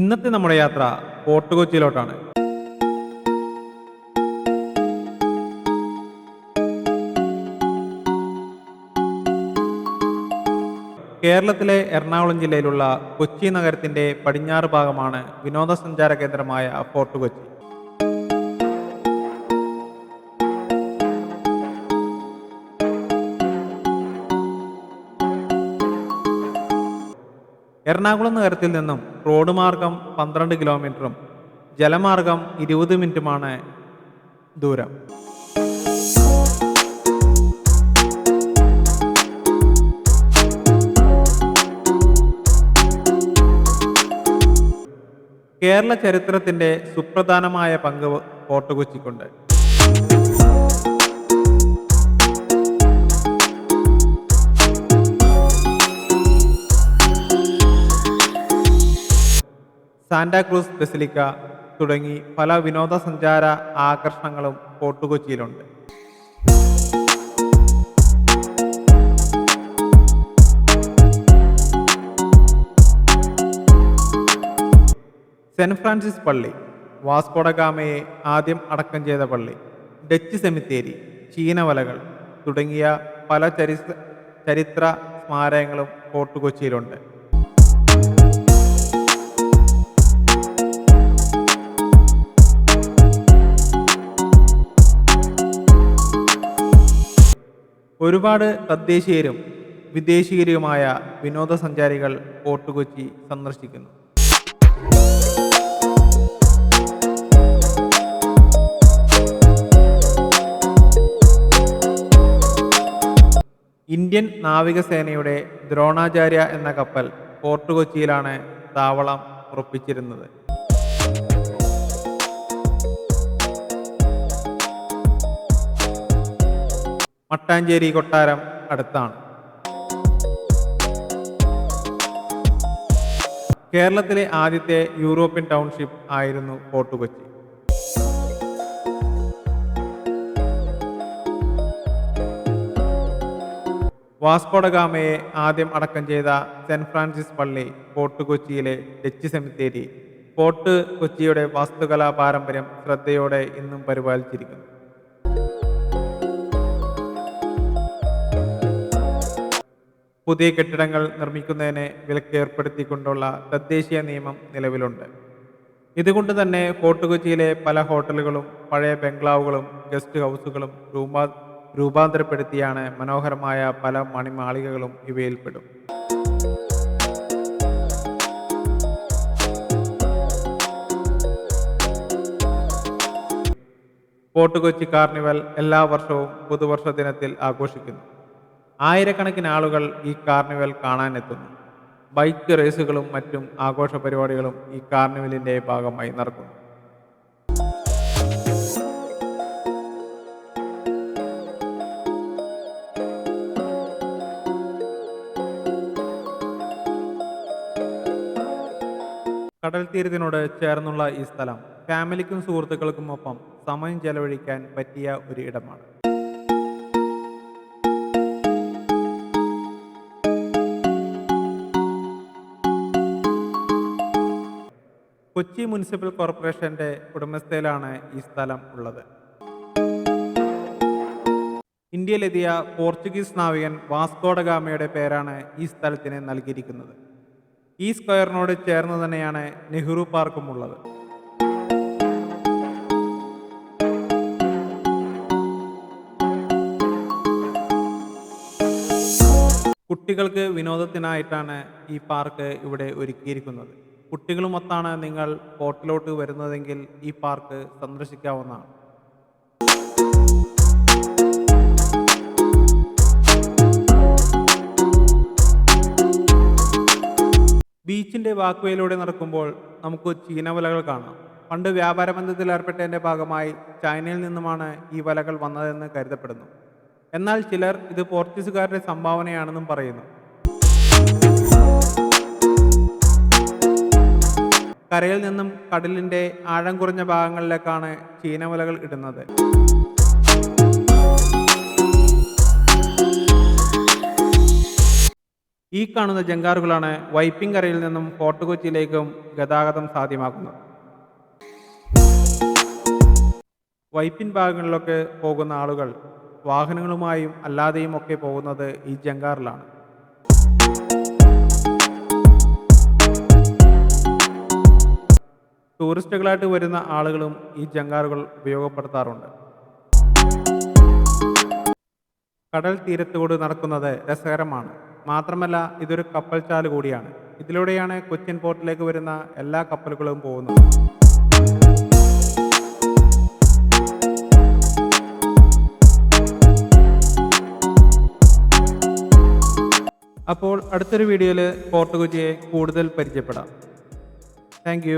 ഇന്നത്തെ നമ്മുടെ യാത്ര ഫോർട്ട് കൊച്ചിയിലോട്ടാണ് കേരളത്തിലെ എറണാകുളം ജില്ലയിലുള്ള കൊച്ചി നഗരത്തിന്റെ പടിഞ്ഞാറ് ഭാഗമാണ് വിനോദസഞ്ചാര കേന്ദ്രമായ ഫോർട്ട് കൊച്ചി എറണാകുളം നഗരത്തിൽ നിന്നും റോഡ് മാർഗം പന്ത്രണ്ട് കിലോമീറ്ററും ജലമാർഗം ഇരുപത് മിനിറ്റുമാണ് ദൂരം. കേരള ചരിത്രത്തിന്റെ സുപ്രധാനമായ പങ്ക് ഫോർട്ട് കൊച്ചിക്കുണ്ട് സാന്റാക്രൂസ് ബസിലിക്ക തുടങ്ങി പല വിനോദസഞ്ചാര ആകർഷണങ്ങളും ഫോർട്ട് കൊച്ചിയിലുണ്ട് സെന്റ് ഫ്രാൻസിസ് പള്ളി വാസ്കോഡഗാമയെ ആദ്യം അടക്കം ചെയ്ത പള്ളി ഡച്ച് സെമിത്തേരി ചീനവലകൾ തുടങ്ങിയ പല ചരിത്ര ചരിത്ര സ്മാരകങ്ങളും ഫോർട്ട് കൊച്ചിയിലുണ്ട് ഒരുപാട് തദ്ദേശീയരും വിദേശീയരുമായ വിനോദസഞ്ചാരികൾ ഫോർട്ട് കൊച്ചി സന്ദർശിക്കുന്നു. ഇന്ത്യൻ നാവികസേനയുടെ ദ്രോണാചാര്യ എന്ന കപ്പൽ ഫോർട്ട് കൊച്ചിയിലാണ് താവളം ഉറപ്പിച്ചിരുന്നത്. മട്ടാഞ്ചേരി കൊട്ടാരം അടുത്താണ്. കേരളത്തിലെ ആദ്യത്തെ യൂറോപ്യൻ ടൗൺഷിപ്പ് ആയിരുന്നു ഫോർട്ട് കൊച്ചി വാസ്കോഡഗാമയെ ആദ്യം അടക്കം ചെയ്ത സെന്റ് ഫ്രാൻസിസ് പള്ളി ഫോർട്ട് കൊച്ചിയിലെ ഡച്ച് സെമിത്തേരി. ഫോർട്ട് കൊച്ചിയുടെ വാസ്തുകലാ പാരമ്പര്യം ശ്രദ്ധയോടെ ഇന്നും പരിപാലിച്ചിരിക്കുന്നു. പുതിയ കെട്ടിടങ്ങൾ നിർമ്മിക്കുന്നതിന് വിലക്ക് ഏർപ്പെടുത്തിക്കൊണ്ടുള്ള തദ്ദേശീയ നിയമം നിലവിലുണ്ട്. ഇതുകൊണ്ട് തന്നെ ഫോർട്ട് കൊച്ചിയിലെ പല ഹോട്ടലുകളും പഴയ ബംഗ്ലാവുകളും ഗസ്റ്റ് ഹൗസുകളും രൂപാ രൂപാന്തരപ്പെടുത്തിയാണ് മനോഹരമായ പല മണിമാളികകളും ഇവയിൽപ്പെടും. ഫോർട്ട് കൊച്ചി കാർണിവൽ എല്ലാ വർഷവും പുതുവർഷ ദിനത്തിൽ ആഘോഷിക്കുന്നു. ആയിരക്കണക്കിന് ആളുകൾ ഈ കാർണിവൽ കാണാനെത്തുന്നു. ബൈക്ക് റേസുകളും മറ്റും ആഘോഷ പരിപാടികളും ഈ കാർണിവലിന്റെ ഭാഗമായി നടക്കുന്നു. കടൽ തീരത്തിനോട് ചേർന്നുള്ള ഈ സ്ഥലം ഫാമിലിക്കും സുഹൃത്തുക്കൾക്കുമൊപ്പം സമയം ചെലവഴിക്കാൻ പറ്റിയ ഒരു ഇടമാണ്. കൊച്ചി മുനിസിപ്പൽ കോർപ്പറേഷന്റെ ഉടമസ്ഥയിലാണ് ഈ സ്ഥലം ഉള്ളത്. ഇന്ത്യയിലെത്തിയ പോർച്ചുഗീസ് നാവികൻ വാസ്കോഡഗാമയുടെ പേരാണ് ഈ സ്ഥലത്തിന് നൽകിയിരിക്കുന്നത്. ഈ സ്ക്വയറിനോട് ചേർന്ന് തന്നെയാണ് നെഹ്റു പാർക്കും ഉള്ളത്. കുട്ടികൾക്ക് വിനോദത്തിനായിട്ടാണ് ഈ പാർക്ക് ഇവിടെ ഒരുക്കിയിരിക്കുന്നത്. കുട്ടികളുമൊത്താണ് നിങ്ങൾ പോർട്ടിലോട്ട് വരുന്നതെങ്കിൽ ഈ പാർക്ക് സന്ദർശിക്കാവുന്നതാണ്. ബീച്ചിന്റെ വാക്വേയിലൂടെ നടക്കുമ്പോൾ നമുക്ക് ചീനവലകൾ കാണാം. പണ്ട് വ്യാപാര ബന്ധത്തിൽ ഏർപ്പെട്ടതിന്റെ ഭാഗമായി ചൈനയിൽ നിന്നുമാണ് ഈ വലകൾ വന്നതെന്ന് കരുതപ്പെടുന്നു. എന്നാൽ ചിലർ ഇത് പോർച്ചുഗീസുകാരുടെ സംഭാവനയാണെന്നും പറയുന്നു. കരയിൽ നിന്നും കടലിന്റെ ആഴം കുറഞ്ഞ ഭാഗങ്ങളിലേക്കാണ് ചീനവലകൾ ഇടുന്നത്. ഈ കാണുന്ന ജങ്കാറുകളാണ് വൈപ്പിംഗ് കരയിൽ നിന്നും ഫോർട്ട് കൊച്ചിയിലേക്കും ഗതാഗതം സാധ്യമാക്കുന്നത് വൈപ്പിൻ ഭാഗങ്ങളിലൊക്കെ പോകുന്ന ആളുകൾ വാഹനങ്ങളുമായും അല്ലാതെയും ഒക്കെ പോകുന്നത് ഈ ജങ്കാറിലാണ് ടൂറിസ്റ്റുകളായിട്ട് വരുന്ന ആളുകളും ഈ ജങ്കാറുകൾ ഉപയോഗപ്പെടുത്താറുണ്ട്. കടൽ തീരത്തോട് നടക്കുന്നത് രസകരമാണ്. മാത്രമല്ല ഇതൊരു കപ്പൽ ചാൽ കൂടിയാണ്. ഇതിലൂടെയാണ് കൊച്ചിൻ പോർട്ടിലേക്ക് വരുന്ന എല്ലാ കപ്പലുകളും പോകുന്നത്. അപ്പോൾ അടുത്തൊരു വീഡിയോയിൽ പോർട്ട് കൊച്ചിയെ കൂടുതൽ പരിചയപ്പെടാം. താങ്ക്